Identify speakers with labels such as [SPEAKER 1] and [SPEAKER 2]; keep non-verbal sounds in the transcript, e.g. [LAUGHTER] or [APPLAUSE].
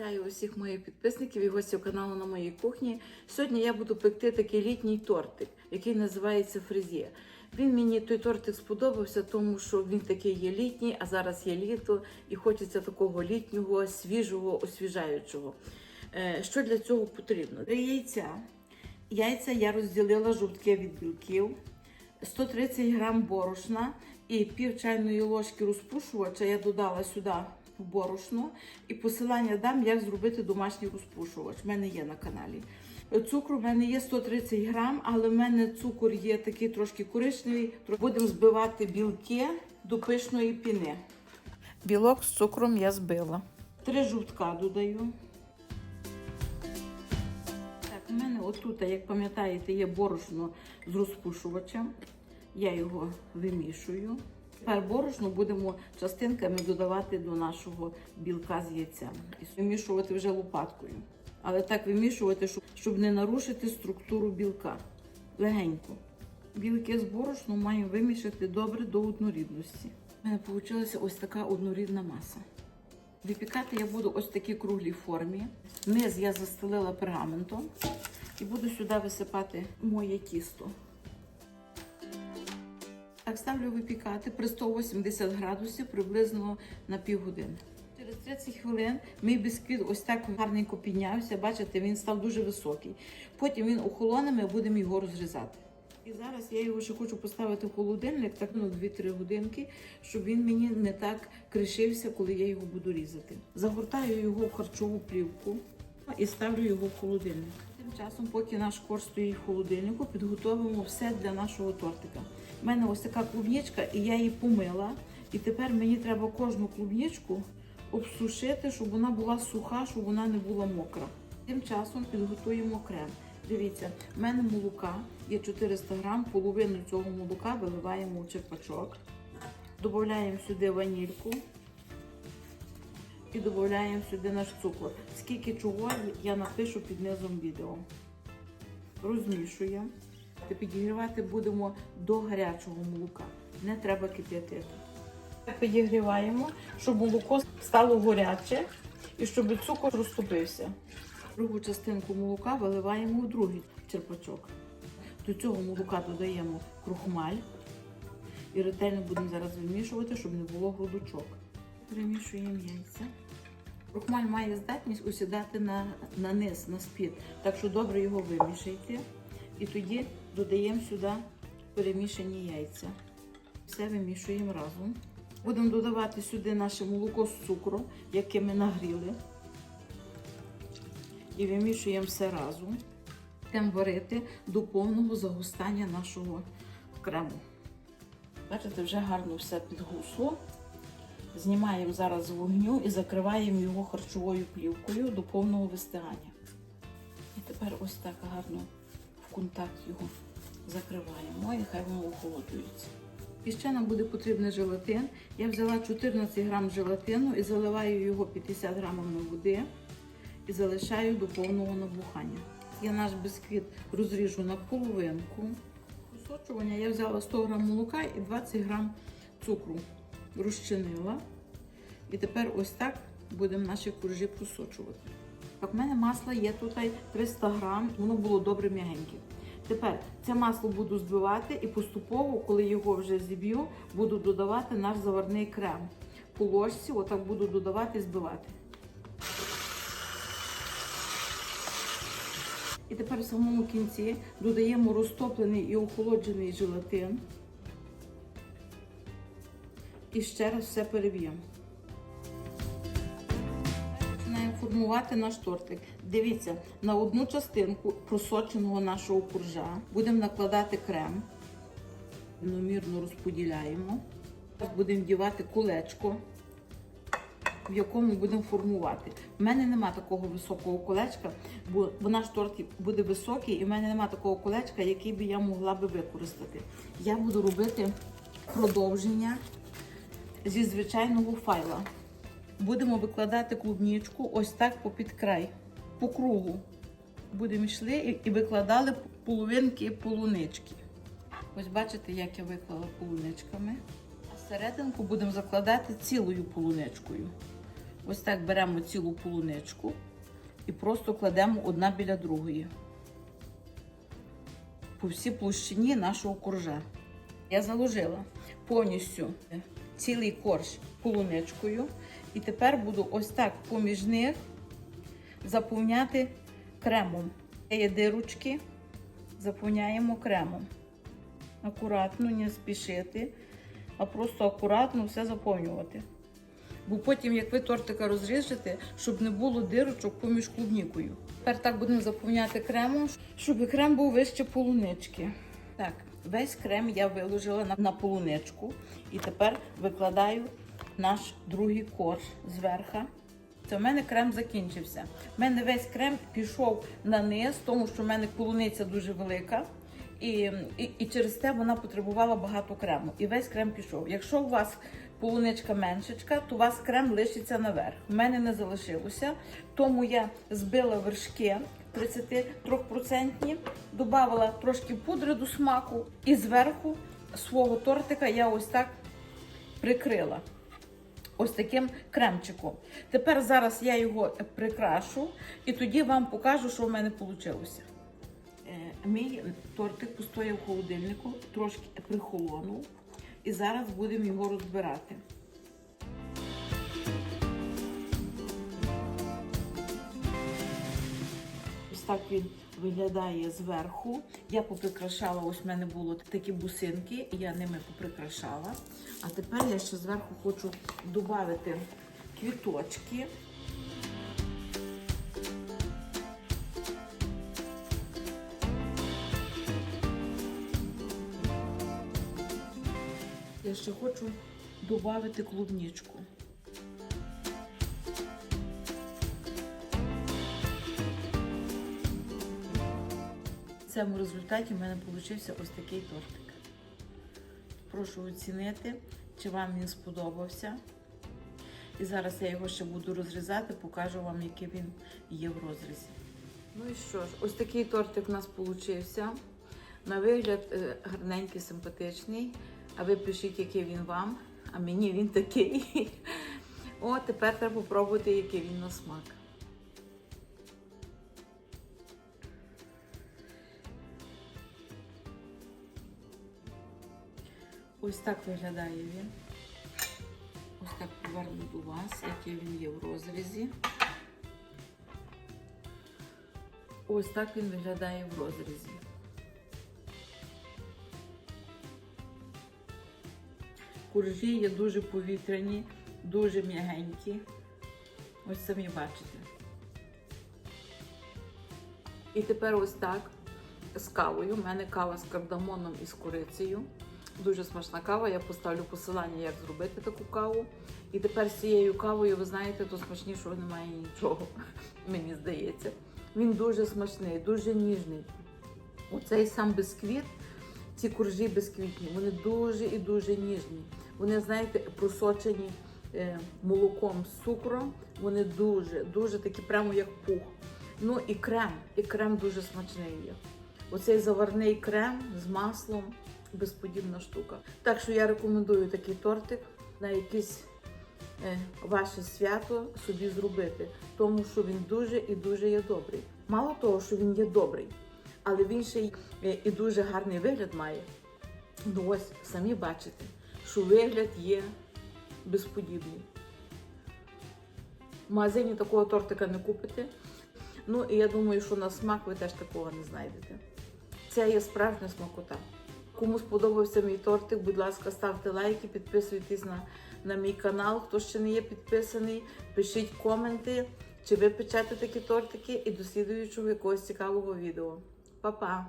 [SPEAKER 1] Вітаю усіх моїх підписників і гостів каналу на моїй кухні. Сьогодні я буду пекти такий літній тортик, який називається фрезє. Він мені той тортик сподобався, тому що він такий є літній, а зараз є літо, і хочеться такого літнього, свіжого, освіжаючого. Е, Що для цього потрібно? Три яйця. Яйця я розділила жовтки від білків, 130 грам борошна і пів чайної ложки розпушувача я додала сюди борошно. І посилання дам, як зробити домашній розпушувач. В мене є на каналі. Цукру в мене є 130 грам, але в мене цукор є такий трошки коричневий. Будемо збивати білки до пишної піни. Білок з цукром я збила. Три жовтка додаю. Так, у мене отут, як пам'ятаєте, є борошно з розпушувачем. Я його вимішую. Тепер борошно будемо частинками додавати до нашого білка з яйцем. І вимішувати вже лопаткою. Але так вимішувати, щоб- не нарушити структуру білка. Легенько. Білки з борошном маємо вимішати добре до однорідності. У мене вийшла ось така однорідна маса. Випікати я буду ось в такій круглій формі. Низ я застелила пергаментом і буду сюди висипати моє тісто. Так, ставлю випікати при 180 градусів приблизно на півгодини. Через 30 хвилин мій бісквіт ось так гарненько піднявся. Бачите, він став дуже високий. Потім він охолоне, ми будемо його розрізати. І зараз я його ще хочу поставити в холодильник, так ну 2-3 годинки, щоб він мені не так кришився, коли я його буду різати. Загортаю його в харчову плівку і ставлю його в холодильник. Тим часом, поки наш корж стоїть в холодильнику, підготовимо все для нашого тортика. У мене ось така клубничка, і я її помила. І тепер мені треба кожну клубничку обсушити, щоб вона була суха, щоб вона не була мокра. Тим часом підготуємо крем. Дивіться, в мене молока є 400 грам, половину цього молока виливаємо у черпачок. Додаємо сюди ванільку і додаємо сюди наш цукор. Скільки чого я напишу під низом відео. Розмішуємо. Підігрівати будемо до гарячого молока. Не треба кип'ятити. Підігріваємо, щоб молоко стало гаряче і щоб цукор розтопився. Другу частинку молока виливаємо у другий черпачок. До цього молока додаємо крухмаль і ретельно будемо зараз вимішувати, щоб не було грудочок. Перемішуємо яйця. Крухмаль має здатність усідати на, на низ, на спід, так що добре його вимішайте. І тоді додаємо сюди перемішані яйця. Все вимішуємо разом. Будемо додавати сюди наше молоко з цукром, яке ми нагріли. І вимішуємо все разом. Будемо варити до повного загустання нашого крему. Бачите, вже гарно все підгусло. Знімаємо зараз з вогню і закриваємо його харчовою плівкою до повного вистигання. І тепер ось так гарно в контакт його закриваємо і хай воно охолоджується. І ще нам буде потрібний желатин. Я взяла 14 грам желатину і заливаю його 50 грамами води і залишаю до повного набухання. Я наш бісквіт розріжу на половинку. Просочування я взяла 100 грам молока і 20 грам цукру. Розчинила. І тепер ось так будемо наші коржі просочувати. Так, в мене масло є тут 300 грам, воно було добре м'ягеньке. Тепер це масло буду збивати і поступово, коли його вже зіб'ю, буду додавати наш заварний крем. По ложці, отак буду додавати і збивати. І тепер в самому кінці додаємо розтоплений і охолоджений желатин. І ще раз все переб'ємо. Починаємо формувати наш тортик. Дивіться, на одну частинку просоченого нашого коржа будемо накладати крем. Рівномірно розподіляємо. Будемо вдівати колечко, в якому будемо формувати. У мене нема такого високого колечка, бо бо наш торт буде високий, і в мене нема такого колечка, який би я могла би використати. Я буду робити продовження зі звичайного файла. Будемо викладати клубничку ось так попід край, по кругу. Будемо йшли і викладали половинки полунички. Ось бачите, як я виклала полуничками. А серединку будемо закладати цілою полуничкою. Ось так беремо цілу полуничку і просто кладемо одна біля другої. По всій площині нашого коржа. Я заложила повністю цілий корж полуничкою. І тепер буду ось так поміж них заповняти кремом. Є дирочки, заповняємо кремом. Акуратно, не спішити, а просто акуратно все заповнювати. Бо потім, як ви тортика розріжете, щоб не було дирочок поміж клубнікою. Тепер так будемо заповняти кремом, щоб крем був вище полунички. Так, весь крем я виложила на, на полуничку і тепер викладаю наш другий корж зверху. Це в мене крем закінчився. У мене весь крем пішов на низ, тому що в мене полуниця дуже велика. І, і, і через те вона потребувала багато крему. І весь крем пішов. Якщо у вас полуничка меншечка, то у вас крем лишиться наверх. У мене не залишилося, тому я збила вершки 33%, додавала трошки пудри до смаку, і зверху свого тортика я ось так прикрила. Ось таким кремчиком. Тепер зараз я його прикрашу і тоді вам покажу, що в мене вийшло. Мій тортик постояв в холодильнику, трошки прихолонув, і зараз будемо його розбирати. Ось так він виглядає зверху. Я поприкрашала, ось в мене було такі бусинки, я ними поприкрашала. А тепер я ще зверху хочу додати квіточки. Ще хочу додати клубничку. В цьому результаті в мене вийшов ось такий тортик. Прошу оцінити, чи вам він сподобався. І зараз я його ще буду розрізати, покажу вам, який він є в розрізі. Ну і що ж, ось такий тортик у нас вийшов. На вигляд е, гарненький, симпатичний. А ви пишіть, який він вам, а мені він такий. [LAUGHS] О, тепер треба попробувати, який він на смак. Ось так виглядає він. Ось так поверну до вас, який він є в розрізі. Ось так він виглядає в розрізі. Куржі є дуже повітряні, дуже м'ягенькі. Ось самі бачите. І тепер ось так з кавою. У мене кава з кардамоном і з курицею. Дуже смачна кава. Я поставлю посилання, як зробити таку каву. І тепер з цією кавою, ви знаєте, то смачнішого немає нічого, [LAUGHS] мені здається. Він дуже смачний, дуже ніжний. Оцей сам бісквіт, ці коржі бісквітні, вони дуже і дуже ніжні. Вони, знаєте, просочені е, молоком з цукром. Вони дуже, дуже такі, прямо як пух. Ну і крем, і крем дуже смачний є. Оцей заварний крем з маслом безподібна штука. Так що я рекомендую такий тортик на якесь е, ваше свято собі зробити, тому що він дуже і дуже є добрий. Мало того, що він є добрий, але він ще й е, і дуже гарний вигляд має. Ну ось самі бачите, що вигляд є безподібний. В магазині такого тортика не купите. Ну і я думаю, що на смак ви теж такого не знайдете. Це є справжня смакота. Кому сподобався мій тортик, будь ласка, ставте лайки, підписуйтесь на, на мій канал. Хто ще не є підписаний, пишіть коменти, чи ви печете такі тортики і до слідуючого якогось цікавого відео. Па-па!